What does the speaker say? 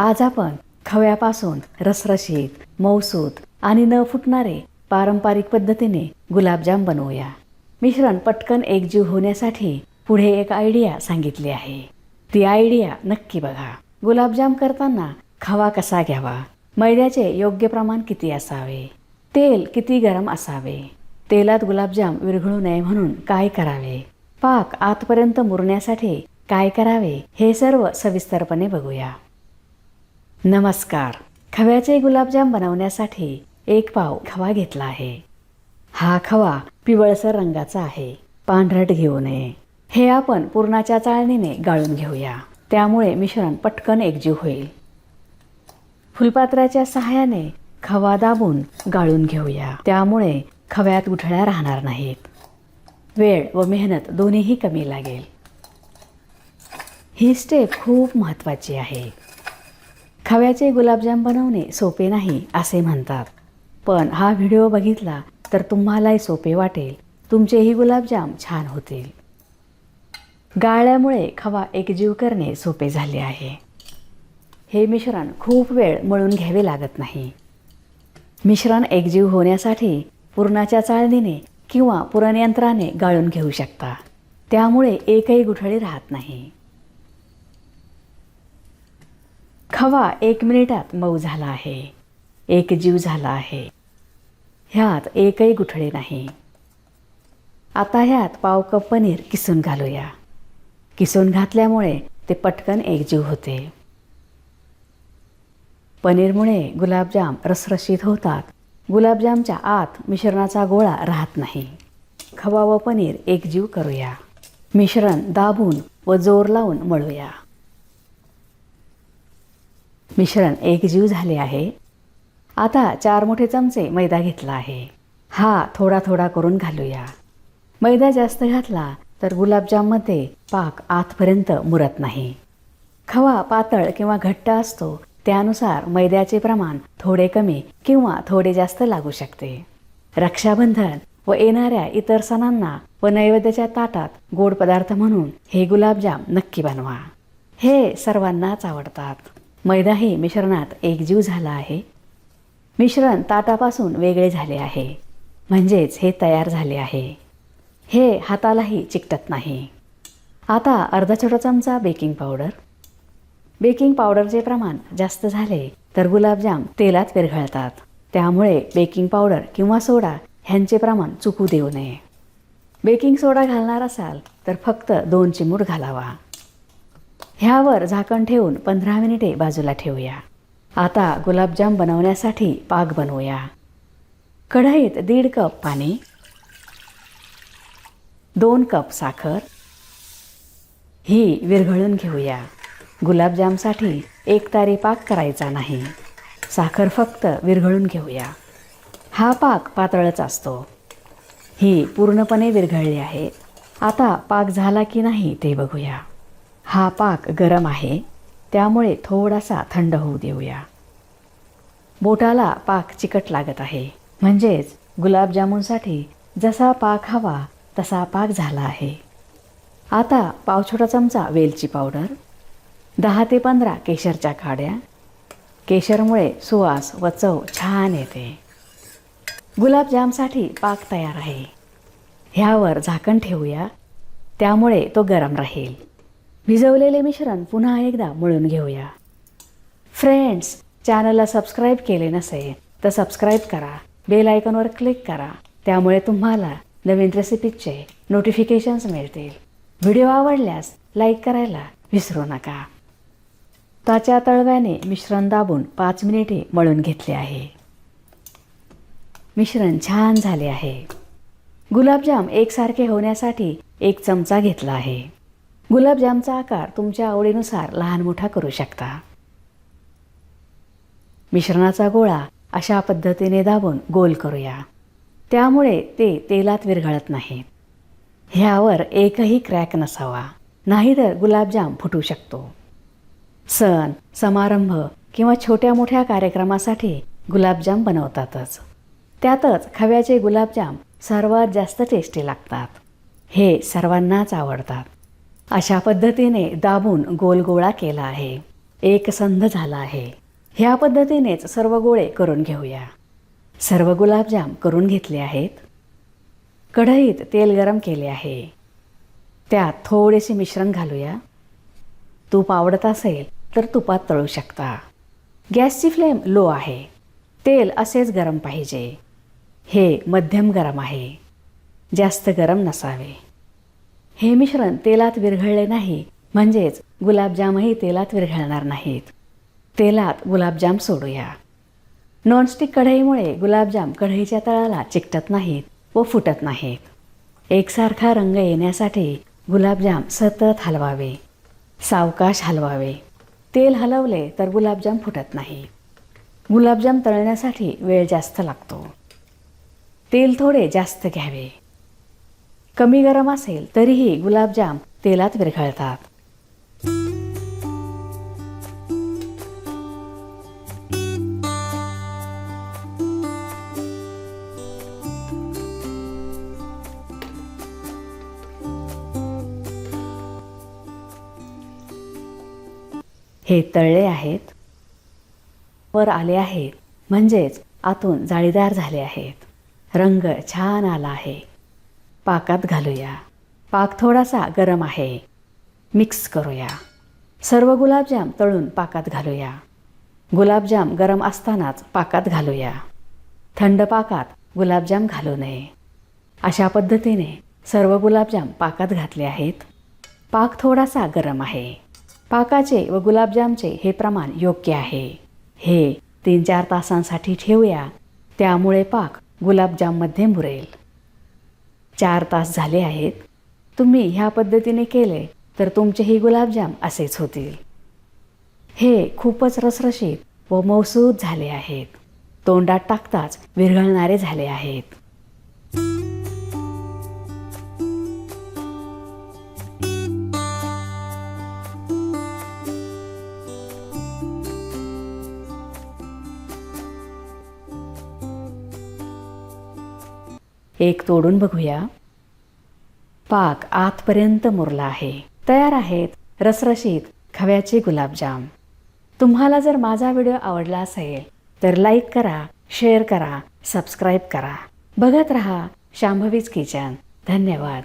आज आपण खव्यापासून रसरशीत मौसूत आणि न फुटणारे पारंपरिक पद्धतीने गुलाबजाम बनवूया. मिश्रण पटकन एकजीव होण्यासाठी पुढे एक आयडिया सांगितली आहे. ती आयडिया नक्की बघा. गुलाबजाम करताना खवा कसा घ्यावा? मैद्याचे योग्य प्रमाण किती असावे? तेल किती गरम असावे? तेलात गुलाबजाम विरघळू नये म्हणून काय करावे? पाक आतपर्यंत मुरण्यासाठी काय करावे? हे सर्व सविस्तरपणे बघूया. नमस्कार. खव्याचे गुलाबजाम बनवण्यासाठी एक पाव खवा घेतला आहे. हा खवा पिवळसर रंगाचा आहे. पांढरट घेऊ नये. हे आपण पूर्णाच्या चाळणीने गाळून घेऊया. त्यामुळे मिश्रण पटकन एकजीव होईल. फुलपात्राच्या सहाय्याने खवा दाबून गाळून घेऊया. त्यामुळे खव्यात गुठळ्या राहणार नाहीत. वेळ व मेहनत दोन्हीही कमी लागेल. ही स्टेप खूप महत्त्वाची आहे. खव्याचे गुलाबजाम बनवणे सोपे नाही असे म्हणतात. पण हा व्हिडिओ बघितला तर तुम्हालाही सोपे वाटेल. तुमचेही गुलाबजाम छान होतील. गाळल्यामुळे खवा एकजीव करणे सोपे झाले आहे. हे मिश्रण खूप वेळ मळून घ्यावे लागत नाही. मिश्रण एकजीव होण्यासाठी पुरणाच्या चाळणीने किंवा पुरणयंत्राने गाळून घेऊ शकता. त्यामुळे एकही गुठळी राहत नाही. खवा एक मिनिटात मऊ झाला आहे. एक जीव झाला आहे. ह्यात एकही गुठळे नाही. आता ह्यात पाव कप पनीर किसून घालूया. किसून घातल्यामुळे ते पटकन एकजीव होते. पनीरमुळे गुलाबजाम रसरशीत होतात. गुलाबजामच्या आत मिश्रणाचा गोळा राहत नाही. खवा व पनीर एकजीव करूया. मिश्रण दाबून व जोर लावून मळूया. मिश्रण एकजीव झाले आहे. आता चार मोठे चमचे मैदा घेतला आहे. हा थोडा थोडा करून घालूया. मैदा जास्त घातला तर गुलाबजाममध्ये पाक आतपर्यंत मुरत नाही. खवा पातळ किंवा घट्ट असतो त्यानुसार मैद्याचे प्रमाण थोडे कमी किंवा थोडे जास्त लागू शकते. रक्षाबंधन व येणाऱ्या इतर सणांना व नैवेद्याच्या ताटात गोड पदार्थ म्हणून हे गुलाबजाम नक्की बनवा. हे सर्वांनाच आवडतात. मैदाही मिश्रणात एकजीव झाला आहे. मिश्रण ताटापासून वेगळे झाले आहे. म्हणजेच हे तयार झाले आहे. हे हातालाही चिकटत नाही. आता अर्धा छोटा चमचा बेकिंग पावडर. बेकिंग पावडरचे प्रमाण जास्त झाले तर गुलाबजाम तेलात विरघळतात. त्यामुळे बेकिंग पावडर किंवा सोडा ह्यांचे प्रमाण चुकू देऊ नये. बेकिंग सोडा घालणार असाल तर फक्त दोन चिमूट घालावा. ह्यावर झाकण ठेवून पंधरा मिनिटे बाजूला ठेवूया. आता गुलाबजाम बनवण्यासाठी पाक बनवूया. कढईत दीड कप पाणी दोन कप साखर ही विरघळून घेऊया. गुलाबजामसाठी एक तारी पाक करायचा नाही. साखर फक्त विरघळून घेऊया. हा पाक पातळच असतो. ही पूर्णपणे विरघळली आहे. आता पाक झाला की नाही ते बघूया. हा पाक गरम आहे त्यामुळे थोडासा थंड होऊ देऊया. बोटाला पाक चिकट लागत आहे म्हणजेच गुलाबजामुनसाठी जसा पाक हवा तसा पाक झाला आहे. आता पाव छोटा चमचा वेलची पावडर दहा ते पंधरा केशरच्या काड्या. केशरमुळे सुवास व चव छान येते. गुलाबजामसाठी पाक तयार आहे. ह्यावर झाकण ठेवूया त्यामुळे तो गरम राहील. भिजवलेले मिश्रण पुन्हा एकदा मळून घेऊया. फ्रेंड्स चॅनलला सबस्क्राईब केले नसेल तर सबस्क्राईब करा. बेल आयकॉनवर क्लिक करा. त्यामुळे तुम्हाला नवीन रेसिपीजचे नोटिफिकेशन्स मिळतील. व्हिडिओ आवडल्यास लाईक करायला विसरू नका. ताच्या तळव्याने मिश्रण दाबून पाच मिनिटे मळून घेतले आहे. मिश्रण छान झाले आहे. गुलाबजाम एकसारखे होण्यासाठी एक चमचा घेतला आहे. गुलाबजामचा आकार तुमच्या आवडीनुसार लहान मोठा करू शकता. मिश्रणाचा गोळा अशा पद्धतीने दाबून गोल करूया. त्यामुळे ते तेलात विरघळत नाहीत ह्यावर एकही क्रॅक नसावा. नाहीतर गुलाबजाम फुटू शकतो. सण समारंभ किंवा छोट्या मोठ्या कार्यक्रमासाठी गुलाबजाम बनवतातच. त्यातच खव्याचे गुलाबजाम सर्वात जास्त टेस्टी लागतात. हे सर्वांनाच आवडतात. अशा पद्धतीने दाबून गोल गोळा केला आहे. एकसंध झाला आहे. ह्या पद्धतीनेच सर्व गोळे करून घेऊया. सर्व गुलाबजाम करून घेतले आहेत. कढईत तेल गरम केले आहे. त्यात थोडेसे मिश्रण घालूया. तूप आवडत असेल तर तुपात तळू शकता. गॅसची फ्लेम लो आहे. तेल असेच गरम पाहिजे. हे मध्यम गरम आहे. जास्त गरम नसावे. हे मिश्रण तेलात विरघळले नाही. म्हणजेच गुलाबजामही तेलात विरघळणार नाहीत. तेलात गुलाबजाम सोडूया. नॉनस्टिक कढईमुळे गुलाबजाम कढईच्या तळाला चिकटत नाहीत व फुटत नाहीत. एकसारखा रंग येण्यासाठी गुलाबजाम सतत हलवावे. सावकाश हलवावे. तेल हलवले तर गुलाबजाम फुटत नाही. गुलाबजाम तळण्यासाठी वेळ जास्त लागतो. तेल थोडे जास्त घ्यावे. कमी गरम असेल तरीही गुलाबजाम तेलात विरघळतात. हे तळले आहेत. वर आले आहेत. म्हणजेच आतून जाळीदार झाले आहेत. रंग छान आला आहे. पाकात घालूया. पाक थोडासा गरम आहे. मिक्स करूया. सर्व गुलाबजाम तळून पाकात घालूया. गुलाबजाम गरम असतानाच पाकात घालूया. थंड पाकात गुलाबजाम घालू नये. अशा पद्धतीने सर्व गुलाबजाम पाकात घातले आहेत. पाक थोडासा गरम आहे. पाकाचे व गुलाबजामचे हे प्रमाण योग्य आहे. हे तीन चार तासांसाठी ठेवूया. त्यामुळे पाक गुलाबजाममध्ये मुरेल. चार तास झाले आहेत. तुम्ही ह्या पद्धतीने केले तर तुमचेही गुलाबजाम असेच होतील. हे खूपच रसरशीत व मौसूद झाले आहेत. तोंडात टाकताच विरघळणारे झाले आहेत. एक तोडून बघूया. पाक आतपर्यंत मुरला आहे. तयार आहेत रसरशीत खव्याचे गुलाबजाम. तुम्हाला जर माझा व्हिडिओ आवडला असेल तर लाईक करा शेअर करा सबस्क्राईब करा. बघत रहा शांभवीज किचन. धन्यवाद.